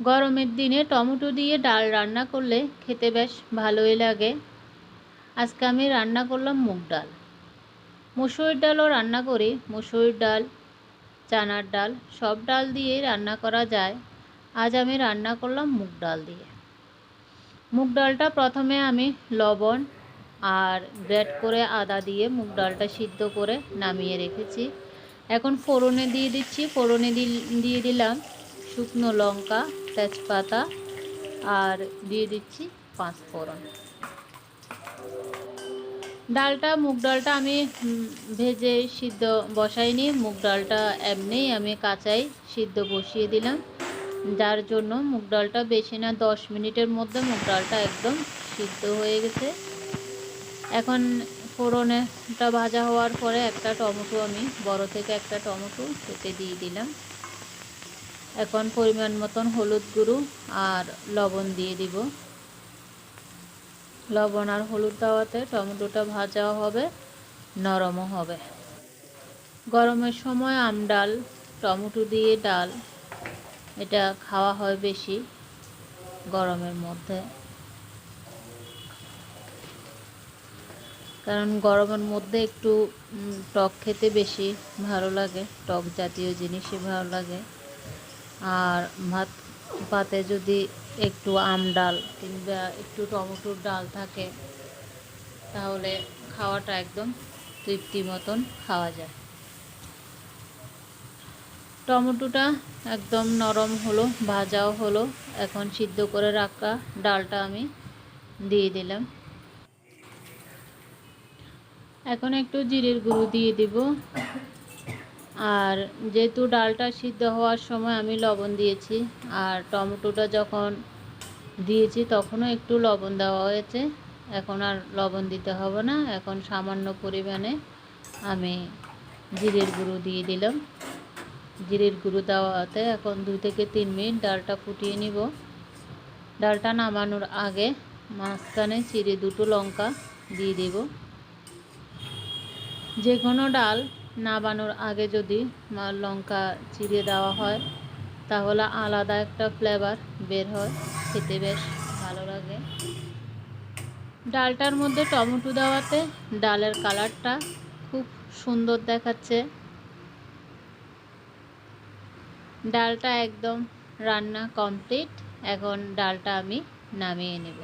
গরমের দিনে টমেটো দিয়ে ডাল রান্না করলে খেতে বেশ ভালোই লাগে। আজকে আমি রান্না করলাম মুগ ডাল। মুসুরির ডালও রান্না করি মুসুরির ডাল, চানার ডাল, সব ডাল দিয়েই রান্না করা যায়। আজ আমি রান্না করলাম মুগ ডাল দিয়ে। মুগ ডালটা প্রথমে আমি লবণ আর গ্রেট করে আদা দিয়ে মুগ ডালটা সিদ্ধ করে নামিয়ে রেখেছি। এখন ফোড়নে দিয়ে দিচ্ছি, ফোড়নে দিয়ে দিলাম। শুকনো লঙ্কা, তেজপাতা আর দিয়ে দিচ্ছি পাঁচ ফোড়ন। ডালটা, মুগ ডালটা আমি ভেজে সিদ্ধ বসাইনি। মুগ ডালটা এমনিই আমি কাঁচাই সিদ্ধ বসিয়ে দিলাম। যার জন্য মুগ ডালটা বেশি না, দশ মিনিটের মধ্যে মুগ ডালটা একদম সিদ্ধ হয়ে গেছে। এখন ফোড়নেটা ভাজা হওয়ার পরে একটা টমেটো আমি, বড় থেকে একটা টমেটো কেটে দিয়ে দিলাম। এখন পরিমাণ মতন হলুদ গুঁড়ো আর লবণ দিয়ে দিব। লবণ আর হলুদ দেওয়াতে টমেটোটা ভাজাও হবে, নরমও হবে। গরমের সময় আম ডাল, টমেটো দিয়ে ডাল, এটা খাওয়া হয় বেশি গরমের মধ্যে। কারণ গরমের মধ্যে একটু টক খেতে বেশি ভালো লাগে, টক জাতীয় জিনিসই ভালো লাগে। আর ভাত পাতে যদি একটু আম ডাল কিংবা একটু টমেটোর ডাল থাকে, তাহলে খাওয়াটা একদম তৃপ্তি মতন খাওয়া যায়। টমেটোটা একদম নরম হলো, ভাজাও হলো। এখন সিদ্ধ করে রাখা ডালটা আমি দিয়ে দিলাম। এখন একটু জিরের গুঁড়ো দিয়ে দিব। আর যেহেতু ডালটা সিদ্ধ হওয়ার সময় আমি লবণ দিয়েছি, আর টমেটোটা যখন দিয়েছি তখনও একটু লবণ দেওয়া হয়েছে। এখন আর লবণ দিতে হবে না, এখন সামান্য পরিমাণে আমি জিরের গুঁড়ো দিয়ে দিলাম। জিরের গুঁড়ো দেওয়াতে এখন দুই থেকে তিন মিনিট ডালটা ফুটিয়ে নিব। ডালটা নামানোর আগে মাঝখানে চিড়ে দুটো লঙ্কা দিয়ে দেব। যে কোনো ডাল নাবানোর আগে যদি লঙ্কা চিড়ে দেওয়া হয়, তাহলে আলাদা একটা ফ্লেভার বের হয়। খেতে বেশ ভালো লাগে। ডালটার মধ্যে টমেটো দেওয়াতে ডালের কালারটা খুব সুন্দর দেখাচ্ছে। ডালটা একদম রান্না কমপ্লিট এখন ডালটা আমি নামিয়ে নেব।